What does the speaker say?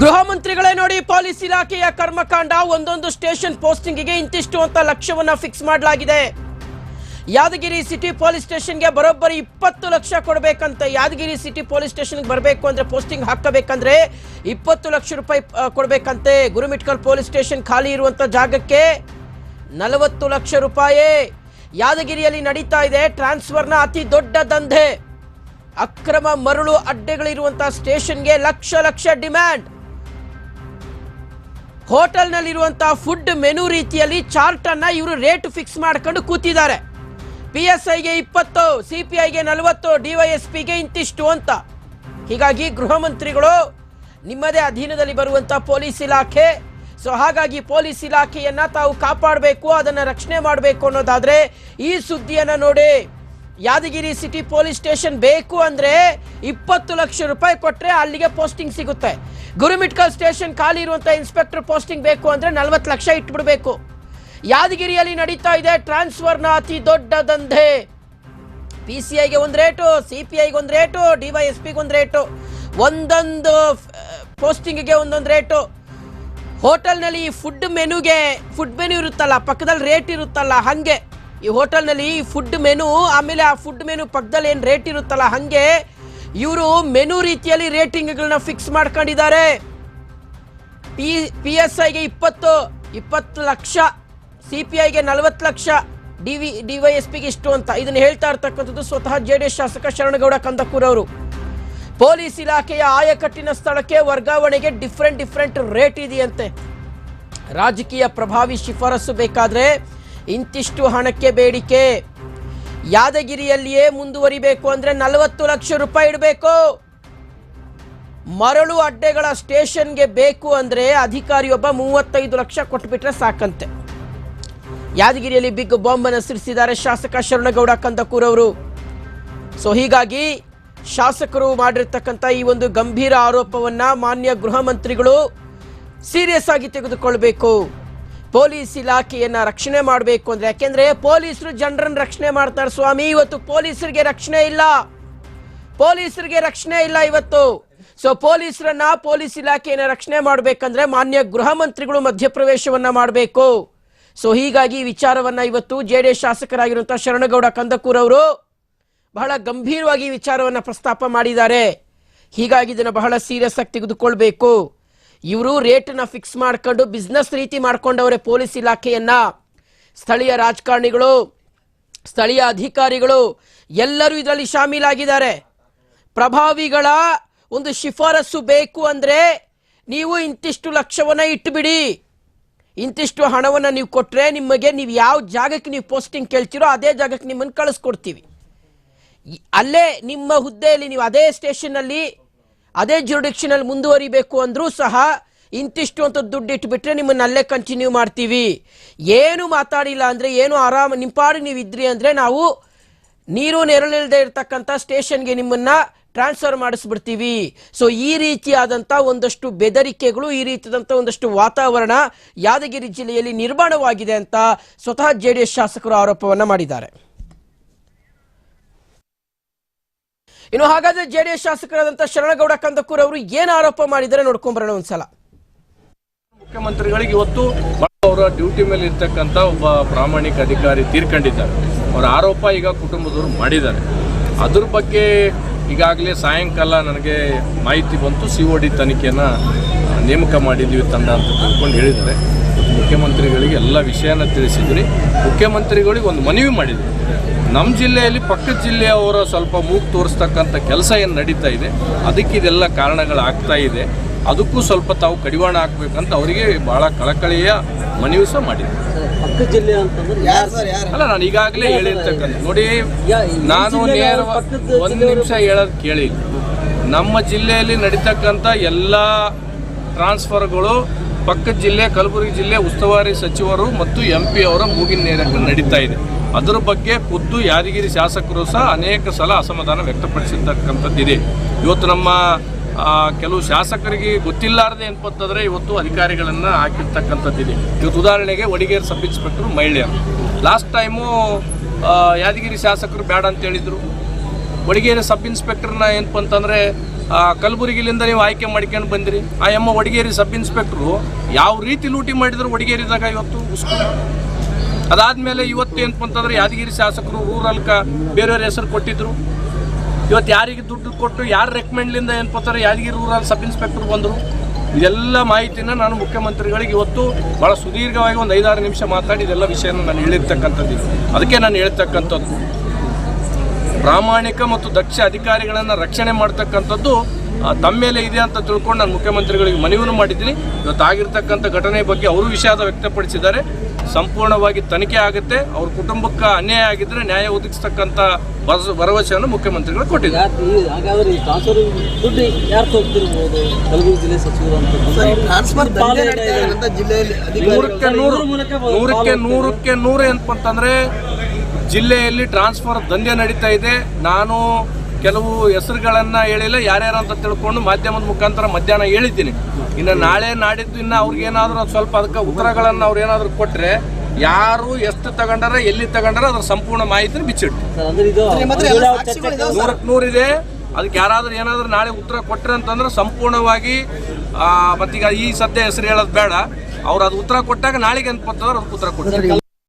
ಗೃಹ ಮಂತ್ರಿಗಳೇ ನೋಡಿ ಪೊಲೀಸ್ ಇಲಾಖೆಯ ಕರ್ಮಕಾಂಡ, ಒಂದೊಂದು ಸ್ಟೇಷನ್ ಪೋಸ್ಟಿಂಗಿಗೆ ಇಂತಿಷ್ಟು ಅಂತ ಲಕ್ಷವನ್ನ ಫಿಕ್ಸ್ ಮಾಡಲಾಗಿದೆ. ಯಾದಗಿರಿ ಸಿಟಿ ಪೊಲೀಸ್ ಸ್ಟೇಷನ್ಗೆ ಬರೋಬ್ಬರಿ ಇಪ್ಪತ್ತು ಲಕ್ಷ ಕೊಡಬೇಕಂತ. ಯಾದಗಿರಿ ಸಿಟಿ ಪೊಲೀಸ್ ಸ್ಟೇಷನ್ಗೆ ಬರಬೇಕು ಅಂದ್ರೆ ಪೋಸ್ಟಿಂಗ್ ಹಾಕಬೇಕಂದ್ರೆ ಇಪ್ಪತ್ತು ಲಕ್ಷ ರೂಪಾಯಿ ಕೊಡಬೇಕಂತೆ. ಗುರುಮಿಟ್ಕಲ್ ಪೊಲೀಸ್ ಸ್ಟೇಷನ್ ಖಾಲಿ ಇರುವಂತ ಜಾಗಕ್ಕೆ ನಲವತ್ತು ಲಕ್ಷ ರೂಪಾಯಿ. ಯಾದಗಿರಿಯಲ್ಲಿ ನಡೀತಾ ಇದೆ ಟ್ರಾನ್ಸ್ಫರ್ನ ಅತಿ ದೊಡ್ಡ ದಂಧೆ. ಅಕ್ರಮ ಮರಳು ಅಡ್ಡೆಗಳಿರುವಂಥ ಸ್ಟೇಷನ್ಗೆ ಲಕ್ಷ ಲಕ್ಷ ಡಿಮ್ಯಾಂಡ್. ಹೋಟೆಲ್ನಲ್ಲಿರುವಂತಹ ಫುಡ್ ಮೆನು ರೀತಿಯಲ್ಲಿ ಚಾರ್ಟ್ ಅನ್ನ ಇವರು ರೇಟ್ ಫಿಕ್ಸ್ ಮಾಡ್ಕೊಂಡು ಕೂತಿದ್ದಾರೆ. ಪಿ ಎಸ್ ಐಗೆ ಇಪ್ಪತ್ತು ಸಿ ಪಿ ಐಗೆ ನಲವತ್ತು ಡಿವೈಎಸ್ಪಿಗೆ ಇಂತಿಷ್ಟು ಅಂತ. ಹೀಗಾಗಿ ಗೃಹ ಮಂತ್ರಿಗಳು ನಿಮ್ಮದೇ ಅಧೀನದಲ್ಲಿ ಬರುವಂತಹ ಪೊಲೀಸ್ ಇಲಾಖೆ, ಸೊ ಹಾಗಾಗಿ ಪೊಲೀಸ್ ಇಲಾಖೆಯನ್ನ ತಾವು ಕಾಪಾಡಬೇಕು, ಅದನ್ನ ರಕ್ಷಣೆ ಮಾಡಬೇಕು ಅನ್ನೋದಾದ್ರೆ ಈ ಸುದ್ದಿಯನ್ನ ನೋಡಿ. ಯಾದಗಿರಿ ಸಿಟಿ ಪೊಲೀಸ್ ಸ್ಟೇಷನ್ ಬೇಕು ಅಂದ್ರೆ ಇಪ್ಪತ್ತು ಲಕ್ಷ ರೂಪಾಯಿ ಕೊಟ್ಟರೆ ಅಲ್ಲಿಗೆ ಪೋಸ್ಟಿಂಗ್ ಸಿಗುತ್ತೆ. ಗುರುಮಿಟ್ಕಲ್ ಸ್ಟೇಷನ್ ಖಾಲಿ ಇರುವಂತ ಇನ್ಸ್ಪೆಕ್ಟರ್ ಪೋಸ್ಟಿಂಗ್ ಬೇಕು ಅಂದ್ರೆ ನಲ್ವತ್ತು ಲಕ್ಷ ಇಟ್ಬಿಡ್ಬೇಕು. ಯಾದಗಿರಿಯಲ್ಲಿ ನಡೀತಾ ಇದೆ ಟ್ರಾನ್ಸ್ಫರ್ನ ಅತಿ ದೊಡ್ಡ ದಂಧೆ. ಪಿ ಸಿ ಐಗೆ ಒಂದು ರೇಟು ಸಿ ಪಿ ಐಗೆ ಒಂದು rate D Y S rate. ಒಂದೊಂದು ಪೋಸ್ಟಿಂಗಿಗೆ ಒಂದೊಂದು ರೇಟು. ಹೋಟೆಲ್ನಲ್ಲಿ ಫುಡ್ ಮೆನುಗೆ, ಫುಡ್ ಮೆನು ಇರುತ್ತಲ್ಲ, ಪಕ್ಕದಲ್ಲಿ ರೇಟ್ ಇರುತ್ತಲ್ಲ, ಹಾಗೆ. ಈ ಹೋಟೆಲ್ನಲ್ಲಿ ಫುಡ್ ಮೆನು ಆಮೇಲೆ ಆ ಫುಡ್ ಮೆನು ಪಕ್ಕದಲ್ಲಿ ಏನು ರೇಟ್ ಇರುತ್ತಲ್ಲ ಹಾಗೆ ಇವರು ಮೆನು ರೀತಿಯಲ್ಲಿ ರೇಟಿಂಗ್ಗಳನ್ನ ಫಿಕ್ಸ್ ಮಾಡ್ಕೊಂಡಿದ್ದಾರೆ. ಪಿ ಪಿ ಎಸ್ ಐಗೆ ಇಪ್ಪತ್ತು ಇಪ್ಪತ್ತು ಲಕ್ಷ ಸಿ ಪಿ ಐಗೆ ನಲವತ್ತು lakh D V D Y S ಪಿಗೆ ಇಷ್ಟು ಅಂತ. ಇದನ್ನು ಹೇಳ್ತಾ ಇರ್ತಕ್ಕಂಥದ್ದು ಸ್ವತಃ ಜೆ ಡಿ ಎಸ್ ಶಾಸಕ ಶರಣಗೌಡ ಕಂದಕೂರ್ ಅವರು. ಪೊಲೀಸ್ ಇಲಾಖೆಯ ಆಯಕಟ್ಟಿನ ಸ್ಥಳಕ್ಕೆ ವರ್ಗಾವಣೆಗೆ ಡಿಫ್ರೆಂಟ್ ಡಿಫ್ರೆಂಟ್ ರೇಟ್ ಇದೆಯಂತೆ. ರಾಜಕೀಯ ಪ್ರಭಾವಿ ಶಿಫಾರಸು ಬೇಕಾದ್ರೆ ಇಂತಿಷ್ಟು ಹಣಕ್ಕೆ ಬೇಡಿಕೆ. ಯಾದಗಿರಿಯಲ್ಲಿಯೇ ಮುಂದುವರಿಬೇಕು ಅಂದ್ರೆ ನಲವತ್ತು ಲಕ್ಷ ರೂಪಾಯಿ ಇಡಬೇಕು. ಮರಳು ಅಡ್ಡೆಗಳ ಸ್ಟೇಷನ್ಗೆ ಬೇಕು ಅಂದ್ರೆ ಅಧಿಕಾರಿಯೊಬ್ಬ ಮೂವತ್ತೈದು ಲಕ್ಷ ಕೊಟ್ಬಿಟ್ರೆ ಸಾಕಂತೆ. ಯಾದಗಿರಿಯಲ್ಲಿ ಬಿಗ್ ಬಾಂಬನ್ನು ಸಿಡಿಸಿದ್ದಾರೆ ಶಾಸಕ ಶರಣಗೌಡ ಕಂದಕೂರ್ ಅವರು ಸೊ ಹೀಗಾಗಿ ಶಾಸಕರು ಮಾಡಿರ್ತಕ್ಕಂಥ ಈ ಒಂದು ಗಂಭೀರ ಆರೋಪವನ್ನ ಮಾನ್ಯ ಗೃಹ ಮಂತ್ರಿಗಳು ಸೀರಿಯಸ್ ಆಗಿ ತೆಗೆದುಕೊಳ್ಬೇಕು. ಪೊಲೀಸ್ ಇಲಾಖೆಯನ್ನು ರಕ್ಷಣೆ ಮಾಡಬೇಕು ಅಂದ್ರೆ, ಯಾಕೆಂದ್ರೆ ಪೊಲೀಸರು ಜನರನ್ನು ರಕ್ಷಣೆ ಮಾಡ್ತಾರೆ ಸ್ವಾಮಿ. ಇವತ್ತು ಪೊಲೀಸರಿಗೆ ರಕ್ಷಣೆ ಇಲ್ಲ. ಪೊಲೀಸರಿಗೆ ರಕ್ಷಣೆ ಇಲ್ಲ ಇವತ್ತು. ಸೊ ಪೊಲೀಸರನ್ನ ಪೊಲೀಸ್ ಇಲಾಖೆಯನ್ನು ರಕ್ಷಣೆ ಮಾಡಬೇಕಂದ್ರೆ ಮಾನ್ಯ ಗೃಹ ಮಂತ್ರಿಗಳು ಮಧ್ಯಪ್ರವೇಶವನ್ನ ಮಾಡಬೇಕು. ಸೊ ಹೀಗಾಗಿ ಈ ವಿಚಾರವನ್ನ ಇವತ್ತು ಜೆ ಡಿ ಎಸ್ ಶಾಸಕರಾಗಿರುವಂಥ ಶರಣಗೌಡ ಕಂದಕೂರ್ ಅವರು ಬಹಳ ಗಂಭೀರವಾಗಿ ವಿಚಾರವನ್ನು ವಿಚಾರವನ್ನ ಪ್ರಸ್ತಾಪ ಮಾಡಿದ್ದಾರೆ. ಹೀಗಾಗಿ ಇದನ್ನು ಬಹಳ ಸೀರಿಯಸ್ ಆಗಿ ತೆಗೆದುಕೊಳ್ಬೇಕು. ಇವರು ರೇಟನ್ನ ಫಿಕ್ಸ್ ಮಾಡ್ಕೊಂಡು ಬಿಸ್ನೆಸ್ ರೀತಿ ಮಾಡ್ಕೊಂಡವರೇ ಪೊಲೀಸ್ ಇಲಾಖೆಯನ್ನ. ಸ್ಥಳೀಯ ರಾಜಕಾರಣಿಗಳು, ಸ್ಥಳೀಯ ಅಧಿಕಾರಿಗಳು ಎಲ್ಲರೂ ಇದರಲ್ಲಿ ಶಾಮೀಲಾಗಿದ್ದಾರೆ. ಪ್ರಭಾವಿಗಳ ಒಂದು ಶಿಫಾರಸು ಬೇಕು ಅಂದ್ರೆ ನೀವು ಇಂತಿಷ್ಟು ಲಕ್ಷವನ್ನ ಇಟ್ಟುಬಿಡಿ ಇಂತಿಷ್ಟು ಹಣವನ್ನು ನೀವು ಕೊಟ್ಟರೆ ನಿಮಗೆ ನೀವು ಯಾವ ಜಾಗಕ್ಕೆ ನೀವು ಪೋಸ್ಟಿಂಗ್ ಕೇಳ್ತೀರೋ ಅದೇ ಜಾಗಕ್ಕೆ ನಿಮ್ಮನ್ನು ಕಳಿಸ್ಕೊಡ್ತೀವಿ. ಅಲ್ಲೇ ನಿಮ್ಮ ಹುದ್ದೆಯಲ್ಲಿ ನೀವು ಅದೇ ಸ್ಟೇಷನ್ನಲ್ಲಿ ಅದೇ ಅಲ್ಲಿ ಮುಂದುವರಿಬೇಕು ಅಂದ್ರೂ ಸಹ ಇಂತಿಷ್ಟು ಅಂತ ದುಡ್ಡು ಇಟ್ಬಿಟ್ರೆ ನಿಮ್ಮನ್ನ ಅಲ್ಲೇ ಕಂಟಿನ್ಯೂ ಮಾಡ್ತೀವಿ. ಏನು ಮಾತಾಡಿಲ್ಲ ಅಂದ್ರೆ ಏನು ಆರಾಮ ನಿಂಪಾಡಿ ನೀವು ಇದ್ರಿ ಅಂದ್ರೆ ನಾವು ನೀರು ನೆರಳಿಲ್ಲದೆ ಇರತಕ್ಕಂಥ ಸ್ಟೇಷನ್ಗೆ ನಿಮ್ಮನ್ನ ಟ್ರಾನ್ಸ್ಫರ್ ಮಾಡಿಸ್ಬಿಡ್ತೀವಿ. ಸೊ ಈ ರೀತಿಯಾದಂಥ ಒಂದಷ್ಟು ಬೆದರಿಕೆಗಳು, ಈ ರೀತಿಯಾದಂಥ ಒಂದಷ್ಟು ವಾತಾವರಣ ಯಾದಗಿರಿ ಜಿಲ್ಲೆಯಲ್ಲಿ ನಿರ್ಮಾಣವಾಗಿದೆ ಅಂತ ಸ್ವತಃ ಜೆ ಡಿ ಎಸ್ ಶಾಸಕರು ಆರೋಪವನ್ನ ಮಾಡಿದ್ದಾರೆ. ಇನ್ನು ಹಾಗಾದ್ರೆ ಜೆಡಿಎಸ್ ಶಾಸಕರಾದಂಥ ಶರಣಗೌಡ ಕಂದಕೂರ್ ಅವರು ಏನು ಆರೋಪ ಮಾಡಿದರೆ ನೋಡ್ಕೊಂಬರೋಣ ಒಂದ್ಸಲ. ಮುಖ್ಯಮಂತ್ರಿಗಳಿಗೆ ಇವತ್ತು ಅವರ ಡ್ಯೂಟಿ ಮೇಲೆ ಇರ್ತಕ್ಕಂಥ ಒಬ್ಬ ಪ್ರಾಮಾಣಿಕ ಅಧಿಕಾರಿ ತೀರ್ಕೊಂಡಿದ್ದಾರೆ. ಅವರ ಆರೋಪ ಈಗ ಕುಟುಂಬದವರು ಮಾಡಿದ್ದಾರೆ. ಅದ್ರ ಬಗ್ಗೆ ಈಗಾಗಲೇ ಸಾಯಂಕಾಲ ನನಗೆ ಮಾಹಿತಿ ಬಂತು ಸಿ ಒ ಡಿ ತನಿಖೆಯನ್ನು ನೇಮಕ ಮಾಡಿದ್ದೀವಿ ತಂಡ ಅಂತ ತಿಳ್ಕೊಂಡು ಹೇಳಿದ್ದಾರೆ. ಮುಖ್ಯಮಂತ್ರಿಗಳಿಗೆ ಎಲ್ಲ ವಿಷಯನ ತಿಳಿಸಿದ್ರಿ. ಮುಖ್ಯಮಂತ್ರಿಗಳಿಗೆ ಒಂದು ಮನವಿ ಮಾಡಿದ್ರು ನಮ್ಮ ಜಿಲ್ಲೆಯಲ್ಲಿ ಪಕ್ಕದ ಜಿಲ್ಲೆಯವರ ಸ್ವಲ್ಪ ಮೂಗು ತೋರಿಸ್ತಕ್ಕಂಥ ಕೆಲಸ ಏನು ನಡೀತಾ ಇದೆ ಅದಕ್ಕೆ ಇದೆಲ್ಲ ಕಾರಣಗಳಾಗ್ತಾ ಇದೆ. ಅದಕ್ಕೂ ಸ್ವಲ್ಪ ತಾವು ಕಡಿವಾಣ ಹಾಕ್ಬೇಕಂತ ಅವರಿಗೆ ಭಾಳ ಕಳಕಳಿಯ ಮನವಿ ಸಹ ಮಾಡಿದೆ ಪಕ್ಕ ಜಿಲ್ಲೆ ಅಂತಂದ್ರೆ ಯಾರು ಸರ್ ಯಾರು? ಅಲ್ಲ ನಾನು ಈಗಾಗಲೇ ಹೇಳಿರ್ತಕ್ಕಂಥ ನೋಡಿ ನಾನು ನೇರ ಒಂದು ನಿಮಿಷ ಹೇಳೋದು ಕೇಳಿ ನಮ್ಮ ಜಿಲ್ಲೆಯಲ್ಲಿ ನಡೀತಕ್ಕಂಥ ಎಲ್ಲ ಟ್ರಾನ್ಸ್ಫರ್ಗಳು ಪಕ್ಕದ ಜಿಲ್ಲೆ, ಕಲಬುರಗಿ ಜಿಲ್ಲೆ ಉಸ್ತುವಾರಿ ಸಚಿವರು ಮತ್ತು ಎಂ ಪಿ ಅವರ ಮೂಗಿನ ನೇರಕ್ಕೆ ನಡೀತಾ ಇದೆ. ಅದರ ಬಗ್ಗೆ ಖುದ್ದು ಯಾದಗಿರಿ ಶಾಸಕರು ಸಹ ಅನೇಕ ಸಲ ಅಸಮಾಧಾನ ವ್ಯಕ್ತಪಡಿಸಿರ್ತಕ್ಕಂಥದ್ದಿದೆ ಇವತ್ತು ನಮ್ಮ ಕೆಲವು ಶಾಸಕರಿಗೆ ಗೊತ್ತಿಲ್ಲಾರದೆ ಏನಪ್ಪಂತಂದ್ರೆ ಇವತ್ತು ಅಧಿಕಾರಿಗಳನ್ನು ಹಾಕಿರ್ತಕ್ಕಂಥದ್ದಿದೆ ಇವತ್ತು ಉದಾಹರಣೆಗೆ ಒಡಿಗೇರ್ ಸಬ್ ಇನ್ಸ್ಪೆಕ್ಟರ್ ಮಹಿಳೆಯರು. ಲಾಸ್ಟ್ ಟೈಮು ಯಾದಗಿರಿ ಶಾಸಕರು ಬೇಡ ಅಂತ ಹೇಳಿದರು. ಒಡಿಗೇರಿ ಸಬ್ ಇನ್ಸ್ಪೆಕ್ಟರ್ನ ಏನಪ್ಪ ಅಂತಂದರೆ ಕಲಬುರಗಿಲಿಂದ ನೀವು ಆಯ್ಕೆ ಮಾಡ್ಕೊಂಡು ಬಂದಿರಿ. ಆ ಎಮ್ಮ ಒಡಗೇರಿ ಸಬ್ ಇನ್ಸ್ಪೆಕ್ಟ್ರು ಯಾವ ರೀತಿ ಲೂಟಿ ಮಾಡಿದ್ರು ಒಡಗೇರಿದಾಗ ಇವತ್ತು ಅದಾದ್ಮೇಲೆ ಇವತ್ತು ಏನಪ್ಪ ಅಂತಂದ್ರೆ ಯಾದಗಿರಿ ಶಾಸಕರು ಊರಲ್ಕ ಬೇರೆಯವ್ರ ಹೆಸರು ಕೊಟ್ಟಿದ್ರು. ಇವತ್ತು ಯಾರಿಗೆ ದುಡ್ಡು ಕೊಟ್ಟು ಯಾರು ರೆಕಮೆಂಡ್ಲಿಂದ ಏನಪ್ಪ ಅಂತಾರೆ ಯಾದಗಿರಿ ರೂರಲ್ ಸಬ್ ಇನ್ಸ್ಪೆಕ್ಟರ್ ಬಂದರು. ಇದೆಲ್ಲ ಮಾಹಿತಿನ ನಾನು ಮುಖ್ಯಮಂತ್ರಿಗಳಿಗೆ ಇವತ್ತು ಭಾಳ ಸುದೀರ್ಘವಾಗಿ ಒಂದು ಐದಾರು ನಿಮಿಷ ಮಾತಾಡಿ ಇದೆಲ್ಲ ವಿಷಯನ ನಾನು ಹೇಳಿರ್ತಕ್ಕಂಥದ್ದು. ಅದಕ್ಕೆ ನಾನು ಹೇಳ್ತಕ್ಕಂಥದ್ದು. ಪ್ರಾಮಾಣಿಕ ಮತ್ತು ದಕ್ಷ ಅಧಿಕಾರಿಗಳನ್ನು ರಕ್ಷಣೆ ಮಾಡ್ತಕ್ಕಂಥದ್ದು ತಮ್ಮ ಮೇಲೆ ಇದೆ ಅಂತ ತಿಳ್ಕೊಂಡು ನಾನು ಮುಖ್ಯಮಂತ್ರಿಗಳಿಗೆ ಮನವಿಯನ್ನು ಮಾಡಿದ್ದೀನಿ. ಇವತ್ತು ಆಗಿರ್ತಕ್ಕಂಥ ಘಟನೆ ಬಗ್ಗೆ ಅವರು ವಿಷಾದ ವ್ಯಕ್ತಪಡಿಸಿದ್ದಾರೆ. ಸಂಪೂರ್ಣವಾಗಿ ತನಿಖೆ ಆಗುತ್ತೆ. ಅವ್ರ ಕುಟುಂಬಕ್ಕೆ ಅನ್ಯಾಯ ಆಗಿದ್ರೆ ನ್ಯಾಯ ಒದಗಿಸ್ತಕ್ಕಂಥ ಭರವಸೆ- ಭರವಸೆಯನ್ನು ಮುಖ್ಯಮಂತ್ರಿಗಳು ಕೊಟ್ಟಿದ್ದಾರೆ. ನೂರಕ್ಕೆ ನೂರು ನೂರಕ್ಕೆ ನೂರಕ್ಕೆ ನೂರು ಏನಪ್ಪ ಅಂತಂದ್ರೆ ಜಿಲ್ಲೆಯಲ್ಲಿ ಟ್ರಾನ್ಸ್ಫರ್ ದಂಧೆ ನಡೀತಾ ಇದೆ. ನಾನು ಕೆಲವು ಹೆಸರುಗಳನ್ನ ಹೇಳಿಲ್ಲ ಯಾರ್ಯಾರು ಅಂತ ತಿಳ್ಕೊಂಡು ಮಾಧ್ಯಮದ ಮುಖಾಂತರ ಮಧ್ಯಾಹ್ನ ಹೇಳಿದ್ದೀನಿ. ಇನ್ನು ನಾಳೆ ನಾಡಿದ್ದು ಇನ್ನು ಅವ್ರಿಗೆ ಏನಾದರೂ ಸ್ವಲ್ಪ ಅದಕ್ಕೆ ಉತ್ತರಗಳನ್ನು ಅವ್ರು ಏನಾದರೂ ಕೊಟ್ಟರೆ ಯಾರು ಎಷ್ಟು ತಗೊಂಡಾರ ಎಲ್ಲಿ ತಗೊಂಡಾರ ಅದ್ರ ಸಂಪೂರ್ಣ ಮಾಹಿತಿ ಬಿಚ್ಚಿಟ್ಟು. ನೂರಕ್ಕೆ ನೂರಿದೆ ಅದಕ್ಕೆ ಯಾರಾದರೂ ಏನಾದರೂ ನಾಳೆ ಉತ್ತರ ಕೊಟ್ಟರೆ ಅಂತಂದ್ರೆ ಸಂಪೂರ್ಣವಾಗಿ ಮತ್ತೀಗ ಈ ಸದ್ಯ ಹೆಸರು ಹೇಳೋದು ಬೇಡ. ಅವ್ರು ಅದು ಉತ್ತರ ಕೊಟ್ಟಾಗ ನಾಳೆಗೆ ಅಂತ ಅದಕ್ಕೆ ಉತ್ತರ ಕೊಡ್ತಾರೆ